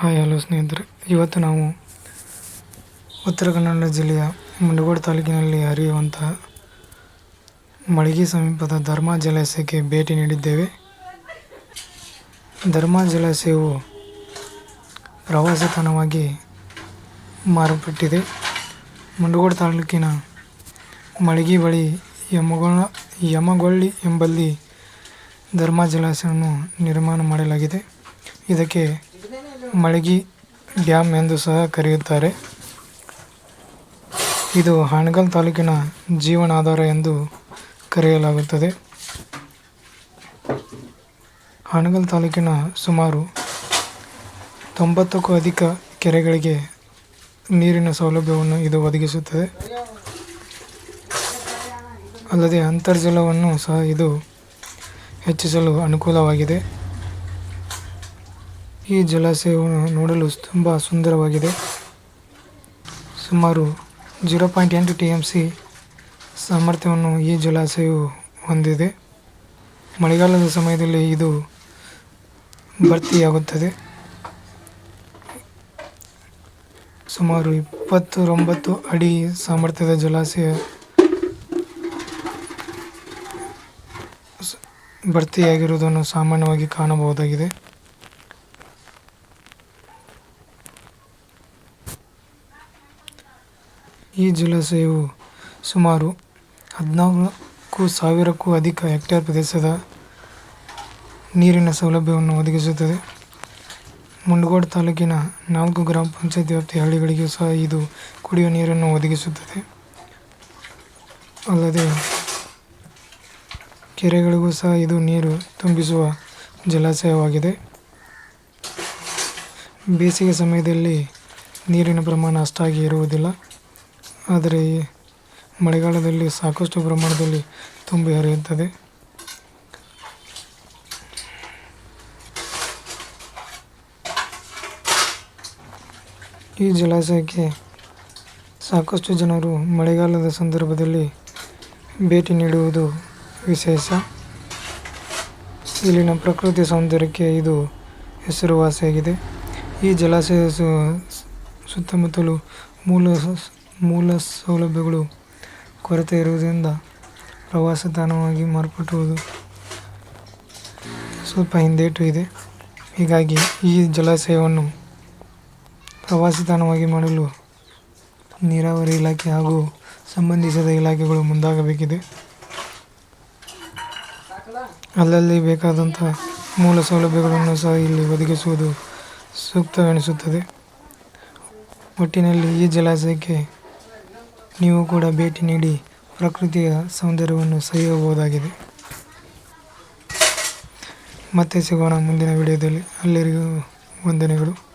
Hi hello ಸ್ನೇಹಿತರೆ, ಇವತ್ತು ನಾವು ಉತ್ತರ ಕನ್ನಡ ಜಿಲ್ಲೆಯ ಮುಂಡಗೋಡು ತಾಲೂಕಿನಲ್ಲಿ ಹರಿಯುವಂತಹ ಮಳಿಗೆ ಸಮೀಪದ ಧರ್ಮ ಜಲಾಶಯಕ್ಕೆ ಭೇಟಿ ನೀಡಿದ್ದೇವೆ. ಧರ್ಮ ಜಲಾಶಯವು ಪ್ರವಾಸಿ ತಾಣವಾಗಿ ಮಾರ್ಪಟ್ಟಿದೆ. ಮುಂಡಗೋಡು ತಾಲೂಕಿನ ಮಳಗಿ ಬಳಿ ಯಮಗೊಳ, ಯಮಗೊಳ್ಳಿ ಎಂಬಲ್ಲಿ ಧರ್ಮ ಜಲಾಶಯವನ್ನು ನಿರ್ಮಾಣ ಮಾಡಲಾಗಿದೆ. ಇದಕ್ಕೆ ಮಳಗಿ ಡ್ಯಾಮ್ ಎಂದು ಸಹ ಕರೆಯುತ್ತಾರೆ. ಇದು ಹಾನಗಲ್ ತಾಲೂಕಿನ ಜೀವನಾಧಾರ ಎಂದು ಕರೆಯಲಾಗುತ್ತದೆ. ಹಾನಗಲ್ ತಾಲೂಕಿನ ಸುಮಾರು ತೊಂಬತ್ತಕ್ಕೂ ಅಧಿಕ ಕೆರೆಗಳಿಗೆ ನೀರಿನ ಸೌಲಭ್ಯವನ್ನು ಇದು ಒದಗಿಸುತ್ತದೆ. ಅಲ್ಲದೆ ಅಂತರ್ಜಲವನ್ನು ಸಹ ಇದು ಹೆಚ್ಚಿಸಲು ಅನುಕೂಲವಾಗಿದೆ. ಈ ಜಲಾಶಯವು ನೋಡಲು ತುಂಬ ಸುಂದರವಾಗಿದೆ. ಸುಮಾರು ಜೀರೋ ಪಾಯಿಂಟ್ ಎಂಟು ಟಿ ಎಂ ಸಿ ಸಾಮರ್ಥ್ಯವನ್ನು ಈ ಜಲಾಶಯವು ಹೊಂದಿದೆ. ಮಳೆಗಾಲದ ಸಮಯದಲ್ಲಿ ಇದು ಭರ್ತಿಯಾಗುತ್ತದೆ. ಸುಮಾರು ಇಪ್ಪತ್ತೊಂಬತ್ತು ಅಡಿ ಸಾಮರ್ಥ್ಯದ ಜಲಾಶಯ ಭರ್ತಿಯಾಗಿರುವುದನ್ನು ಸಾಮಾನ್ಯವಾಗಿ ಕಾಣಬಹುದಾಗಿದೆ. ಈ ಜಲಾಶಯವು ಸುಮಾರು ಹದಿನಾಲ್ಕು ಸಾವಿರಕ್ಕೂ ಅಧಿಕ ಹೆಕ್ಟೇರ್ ಪ್ರದೇಶದ ನೀರಿನ ಸೌಲಭ್ಯವನ್ನು ಒದಗಿಸುತ್ತದೆ. ಮುಂಡಗೋಡ ತಾಲೂಕಿನ ನಾಲ್ಕು ಗ್ರಾಮ ಪಂಚಾಯತ್ ವ್ಯಾಪ್ತಿಯ ಹಳ್ಳಿಗಳಿಗೂ ಸಹ ಇದು ಕುಡಿಯುವ ನೀರನ್ನು ಒದಗಿಸುತ್ತದೆ. ಅಲ್ಲದೆ ಕೆರೆಗಳಿಗೂ ಸಹ ಇದು ನೀರು ತುಂಬಿಸುವ ಜಲಾಶಯವಾಗಿದೆ. ಬೇಸಿಗೆ ಸಮಯದಲ್ಲಿ ನೀರಿನ ಪ್ರಮಾಣ ಅಷ್ಟಾಗಿ ಇರುವುದಿಲ್ಲ ಆದರೆ ಮಳೆಗಾಲದಲ್ಲಿ ಸಾಕಷ್ಟು ಪ್ರಮಾಣದಲ್ಲಿ ತುಂಬಿ ಹರಿಯುತ್ತದೆ. ಈ ಜಲಾಶಯಕ್ಕೆ ಸಾಕಷ್ಟು ಜನರು ಮಳೆಗಾಲದ ಸಂದರ್ಭದಲ್ಲಿ ಭೇಟಿ ನೀಡುವುದು ವಿಶೇಷ. ಇಲ್ಲಿನ ಪ್ರಕೃತಿ ಸೌಂದರ್ಯಕ್ಕೆ ಇದು ಹೆಸರುವಾಸಿಯಾಗಿದೆ. ಈ ಜಲಾಶಯ ಸುತ್ತಮುತ್ತಲು ಮೂಲ ಮೂಲ ಸೌಲಭ್ಯಗಳು ಕೊರತೆ ಇರುವುದರಿಂದ ಪ್ರವಾಸ ತಾಣವಾಗಿ ಮಾರ್ಪಟ್ಟುವುದು ಸ್ವಲ್ಪ ಹಿಂದೇಟು ಇದೆ. ಹೀಗಾಗಿ ಈ ಜಲಾಶಯವನ್ನು ಪ್ರವಾಸಿ ತಾಣವಾಗಿ ಮಾಡಲು ನೀರಾವರಿ ಇಲಾಖೆ ಹಾಗೂ ಸಂಬಂಧಿಸಿದ ಇಲಾಖೆಗಳು ಮುಂದಾಗಬೇಕಿದೆ. ಅಲ್ಲಲ್ಲಿ ಬೇಕಾದಂಥ ಮೂಲ ಸೌಲಭ್ಯಗಳನ್ನು ಸಹ ಇಲ್ಲಿ ಒದಗಿಸುವುದು ಸೂಕ್ತವೆನಿಸುತ್ತದೆ. ಒಟ್ಟಿನಲ್ಲಿ ಈ ಜಲಾಶಯಕ್ಕೆ ನೀವು ಕೂಡ ಭೇಟಿ ನೀಡಿ ಪ್ರಕೃತಿಯ ಸೌಂದರ್ಯವನ್ನು ಸವಿಯಬಹುದಾಗಿದೆ. ಮತ್ತೆ ಸಿಗೋಣ ಮುಂದಿನ ವಿಡಿಯೋದಲ್ಲಿ. ಅಲ್ಲಿರಿಗೂ ವಂದನೆಗಳು.